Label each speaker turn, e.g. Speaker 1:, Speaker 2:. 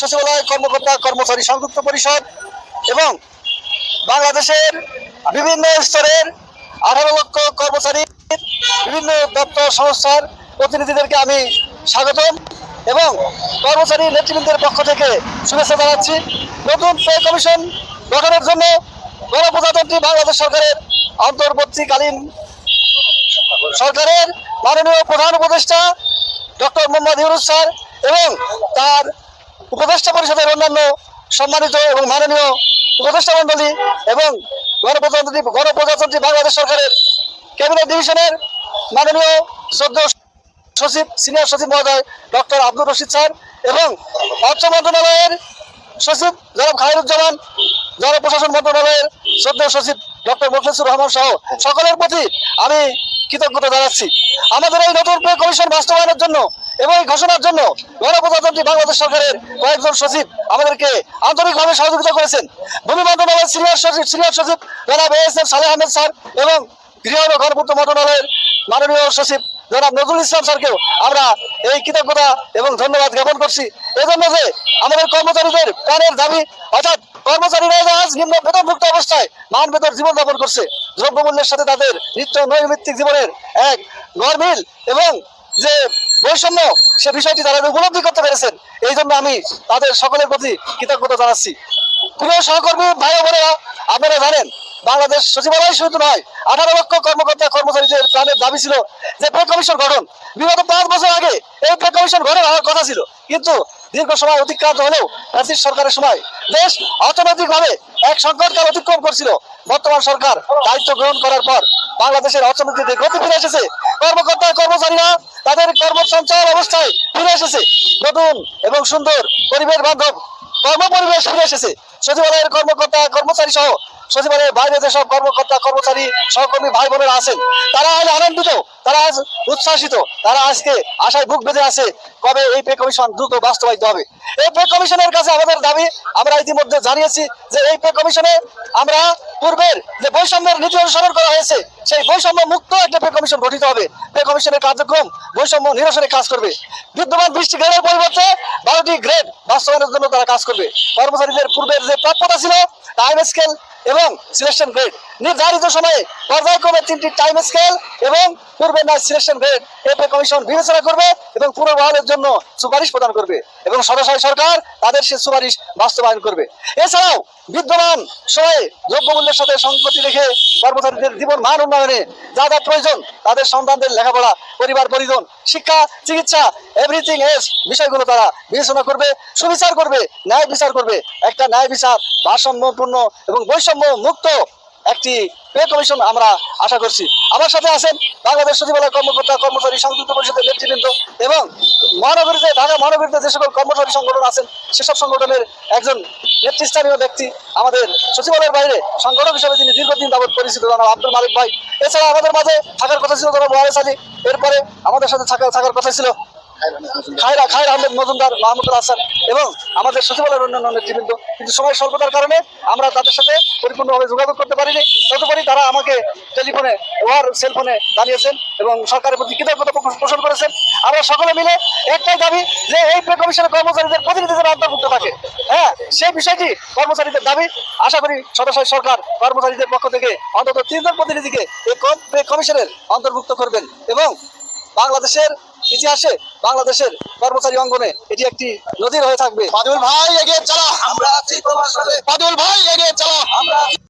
Speaker 1: সচিবালয় কর্মকর্তা কর্মচারী সংযুক্ত পরিষদ এবং বাংলাদেশের বিভিন্ন স্তরের আঠারো লক্ষ কর্মচারী, বিভিন্ন দপ্তর সংস্থার প্রতিনিধিদেরকে আমি স্বাগতম এবং কর্মচারী নেতৃবৃন্দের পক্ষ থেকে শুভেচ্ছা জানাচ্ছি। নতুন পে কমিশন গঠনের জন্য গণপ্রজাতন্ত্রী বাংলাদেশ সরকারের অন্তর্বর্তীকালীন সরকারের মাননীয় প্রধান উপদেষ্টা ডক্টর মোহাম্মদ ইউনুস স্যার এবং তার উপদেষ্টা পরিষদের অন্যান্য সম্মানিত এবং মাননীয় উপদেষ্টা মন্ডলী এবং গণপ্রজাতন্ত্রী গণপ্রজাতন্ত্রী বাংলাদেশ সরকারের ক্যাবিনেট ডিভিশনের মাননীয় সদ্য সচিব, সিনিয়র সচিব মহোদয় ডক্টর আব্দুর রশিদ স্যার এবং অর্থ মন্ত্রণালয়ের সচিব জনাব খায়রুজ্জামান, জনপ্রশাসন মন্ত্রণালয়ের সদ্য সচিব ডক্টর মুখলিসুর রহমান সহ সকলের প্রতি আমি কৃতজ্ঞতা জানাচ্ছি। আমাদের এই নতুন পে কমিশন বাস্তবায়নের জন্য এবং এই ঘোষণার জন্য গণপ্রজাতন্ত্রী বাংলাদেশ সরকারের কয়েকজন সচিব আমাদেরকে আন্তরিকভাবে সহযোগিতা করেছেন। ভূমি মন্ত্রণালয়ের সিনিয়র সচিব সিনিয়র সচিব জনাব S F Saleh Ahmed sir এবং গৃহ ও গণপূর্ত মন্ত্রণালয়ের মাননীয় সচিব জনাব নজরুল ইসলাম স্যারকেও আমরা এই কৃতজ্ঞতা এবং ধন্যবাদ জ্ঞাপন করছি। এজন্য যে আমাদের কর্মচারীদের প্রাণের দাবি, অর্থাৎ কর্মচারীরা আজ নিম্ন বেতনভুক্ত অবস্থায় মান বেতন জীবনযাপন করছে, দ্রব্যমূল্যের সাথে তাদের নিত্য নৈমিত্তিক জীবনের এক গরমিল এবং যে বৈষম্য, সে বিষয়টি তারা উপলব্ধি করতে পেরেছেন। এই জন্য আমি তাদের সকলের প্রতি কৃতজ্ঞতা জানাচ্ছি। প্রিয় সহকর্মী, ভাই বোনেরা, আপনারা জানেন বাংলাদেশ সচিবালয় শুধু নয়, আঠারো লক্ষ কর্মকর্তা কর্মচারীদের প্রাণের দাবি ছিল যে পে কমিশন গঠন। বিগত পাঁচ বছর আগে এই পে কমিশন গঠন হওয়ার কথা ছিল। কিন্তু দীর্ঘ সময় অতিক্রান্ত হলেও ব্রিটিশ সরকারের সময় দেশ অর্থনৈতিকভাবে এক সংকটকাল অতিক্রম করছিল। বর্তমান সরকার দায়িত্ব গ্রহণ করার পর বাংলাদেশের অর্থনীতিতে গতি ফিরে এসেছে। কর্মকর্তা, কর্মচারীরা তাদের কর্মসঞ্চার অবস্থায় ফিরে এসেছে। নতুন এবং সুন্দর পরিবেশ বান্ধব কর্ম পরিবেশ ফিরে এসেছে। সচিবালয়ের কর্মকর্তা কর্মচারী সহ সচিবালয়ের বাইরে যেসব কর্মকর্তা, কর্মচারী, সহকর্মী ভাই বোনেরা আছেন, তারা আজ আনন্দিত, তারা আজ উচ্ছ্বাসিত, তারা আজকে আশায় বুক বেঁধে আছে কবে এই পে কমিশন দ্রুত বাস্তবায়িত হবে। এই পে কমিশনের কাছে আমাদের দাবি, আমরা ইতিমধ্যে জানিয়েছি যে এই পে কমিশনে আমরা পূর্বের যে বৈষম্যের নীতি অনুসরণ করা হয়েছে, সেই বৈষম্য মুক্ত একটা পে কমিশন গঠিত হবে। পে কমিশনের কার্যক্রম বৈষম্য নিরসনে কাজ করবে। বিদ্যমান বৃষ্টি গ্রেডের পরিবর্তে বারোটি গ্রেড বাস্তবায়নের জন্য তারা কাজ করবে। কর্মচারীদের পূর্বের যে প্রাপ্যতা ছিল টাইম স্কেল এবং সিলেকশন গ্রেড নির্ধারিত সময়ে পর্যায়ক্রমে তিনটি টাইম স্কেল এবং পূর্বের ন্যায় সিলেকশন গ্রেড এ কমিশন বিবেচনা করবে এবং পুনর্বহালের জন্য সুপারিশ প্রদান করবে। এবং সদস্য সরকার তাদের সে সুপারিশ বাস্তবায়ন করবে। এছাড়াও বিদ্যমান সময়ে দ্রব্যমূল্যের সাথে সংগতি রেখে কর্মচারীদের জীবন মান উন্নয়নে যা যা প্রয়োজন, তাদের সন্তানদের লেখাপড়া, পরিবার পরিজন, শিক্ষা, চিকিৎসা এভরিথিং এস বিষয়গুলো তারা বিবেচনা করবে, সুবিচার করবে, ন্যায় বিচার করবে। একটা ন্যায় বিচার ভারসাম্যপূর্ণ এবং বৈষম্য মুক্ত একটি পে কমিশন আমরা আশা করছি। আমার সাথে আছেন বাংলাদেশ সচিবালয় কর্মকর্তা, কর্মচারী সংযুক্ত পরিষদের নেতৃবৃন্দ এবং মহানগরীতে, ঢাকা মহানগরীতে যে সকল কর্মচারী সংগঠন আছেন, সেসব সংগঠনের একজন নেতৃস্থানীয় ব্যক্তি আমাদের সচিবালয়ের বাইরে সংগঠক হিসেবে তিনি দীর্ঘদিন যাবৎ পরিচিত জনাব আব্দুল মালিক ভাই। এছাড়া আমাদের মাঝে থাকার কথা ছিল জনাব ওয়ারেস আলী এরপরে আমাদের সাথে থাকার থাকার কথা ছিল খায়রা, খায়র আহমেদ মজুমদার হাসান এবং আমাদের সচিবালয়ের অন্যান্য নেতৃবৃন্দ। কিন্তু সময় স্বল্পতার কারণে আমরা তাদের সাথে পরিপূর্ণভাবে যোগাযোগ করতে পারিনি। তদুপরি তারা আমাকে টেলিফোনে, ওয়ার সেলফোনে জানিয়েছেন এবং সরকারের প্রতি কৃতজ্ঞতা পোষণ করেছেন। আমরা সকলে মিলে একটাই দাবি যে এই কমিশনের কর্মচারীদের প্রতিনিধি যেন অন্তর্ভুক্ত থাকে। হ্যাঁ সেই বিষয়টি কর্মচারীদের দাবি। আশা করি সদস্য সরকার কর্মচারীদের পক্ষ থেকে অন্তত তিনজন প্রতিনিধিকে এই কমিশনের অন্তর্ভুক্ত করবেন এবং বাংলাদেশের ইতিহাসে বাংলাদেশের কর্মচারী অঙ্গনে। এটি একটি নদীর হয়ে থাকবে। বাদুল ভাই এগিয়ে চালা। আমরা বাদুল ভাই এগিয়ে চালা। আমরা